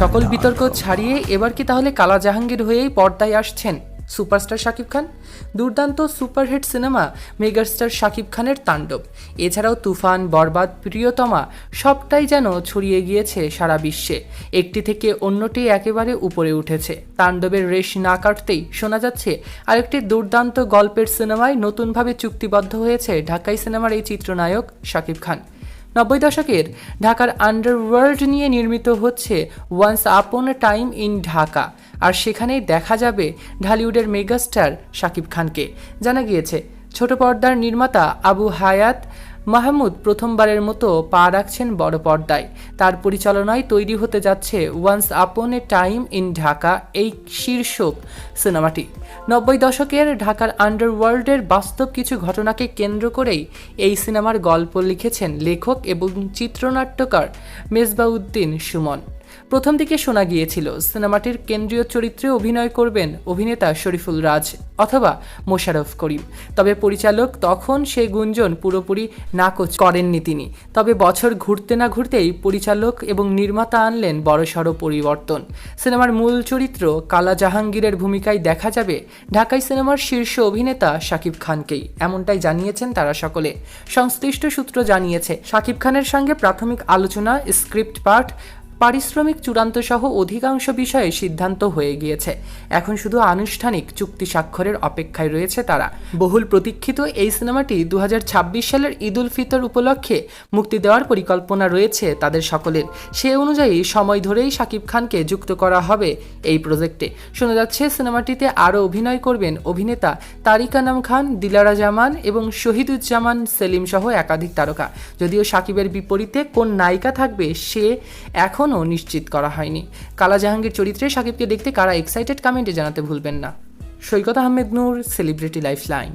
সকল বিতর্ক ছাড়িয়ে এবার কি তাহলে কালা জাহাঙ্গীর হয়েই পর্দায় আসছেন সুপারস্টার শাকিব খান? দুর্দান্ত সুপারহিট সিনেমা মেগাস্টার শাকিব খানের তাণ্ডব। এছাড়াও তুফান, বরবাদ, প্রিয়তমা সবটাই যেন ছড়িয়ে গিয়েছে সারা বিশ্বে। একটি থেকে অন্যটি একেবারে উপরে উঠেছে। তাণ্ডবের রেশ না কাটতেই শোনা যাচ্ছে আরেকটি দুর্দান্ত গল্পের সিনেমায় নতুনভাবে চুক্তিবদ্ধ হয়েছে ঢাকাই সিনেমার এই চিত্রনায়ক শাকিব খান। নব্বই দশকের ঢাকার আন্ডারওয়ার্ল্ড নিয়ে নির্মিত হচ্ছে once upon time in Dhaka আর সেখানেই দেখা যাবে ঢালিউডের মেগাস্টার শাকিব খানকে। জানা গিয়েছে, ছোট পর্দার নির্মাতা আবু হায়াত মাহমুদ প্রথমবারের মতো পা রাখছেন বড় পর্দায়। তার পরিচালনায় তৈরি হতে যাচ্ছে once upon A time in Dhaka, এই শীর্ষক সিনেমাটি। নব্বই দশকের ঢাকার আন্ডারওয়ার্ল্ডের বাস্তব কিছু ঘটনাকে কেন্দ্র করেই এই সিনেমার গল্প লিখেছেন লেখক এবং চিত্রনাট্যকার মেজবাউদ্দিন সুমন। প্রথম দিকে শোনা গিয়েছিল, সিনেমাটির কেন্দ্রীয় চরিত্রে অভিনয় করবেন অভিনেতা শরীফুল রাজ অথবা মোশাররফ করিম। তবে পরিচালক তখন সেই গুঞ্জন পুরোপুরি নাকচ করেননি তিনি। তবে বছর ঘুরতে না ঘুরতেই পরিচালক এবং নির্মাতা আনলেন বড়সড় পরিবর্তন। সিনেমার মূল চরিত্র কালা জাহাঙ্গীরের ভূমিকায় দেখা যাবে ঢাকাই সিনেমার শীর্ষ অভিনেতা শাকিব খানকেই। এমনটাই জানিয়েছেন তারা সকলে। সংশ্লিষ্ট সূত্র জানিয়েছে, শাকিব খানের সঙ্গে প্রাথমিক আলোচনা, স্ক্রিপ্ট পাঠ পারিশ্রমিক চূড়ান্ত সহ অধিকাংশ বিষয়ে সিদ্ধান্ত হয়ে গিয়েছে। এখন শুধু আনুষ্ঠানিক চুক্তি স্বাক্ষরের অপেক্ষায় রয়েছে তারা। বহুল প্রতীক্ষিত এই সিনেমাটি দু হাজার ছাব্বিশ সালের ঈদ উল ফিতর উপলক্ষে মুক্তি দেওয়ার পরিকল্পনা রয়েছে তাদের সকলের। সে অনুযায়ী সময় ধরেই শাকিব খানকে যুক্ত করা হবে এই প্রজেক্টে। শোনা যাচ্ছে, সিনেমাটিতে আরও অভিনয় করবেন অভিনেতা তারিক আনাম খান, দিলারা জামান এবং শহীদুজ্জামান সেলিম সহ একাধিক তারকা। যদিও সাকিবের বিপরীতে কোন নায়িকা থাকবে, সে এখনও নিশ্চিত করা হয়নি। কালা জাহাঙ্গীর চরিত্রে সাকিবকে দেখতে কারা এক্সাইটেড কমেন্টে জানাতে ভুলবেন না। Saikat Ahmed Noor celebrity life line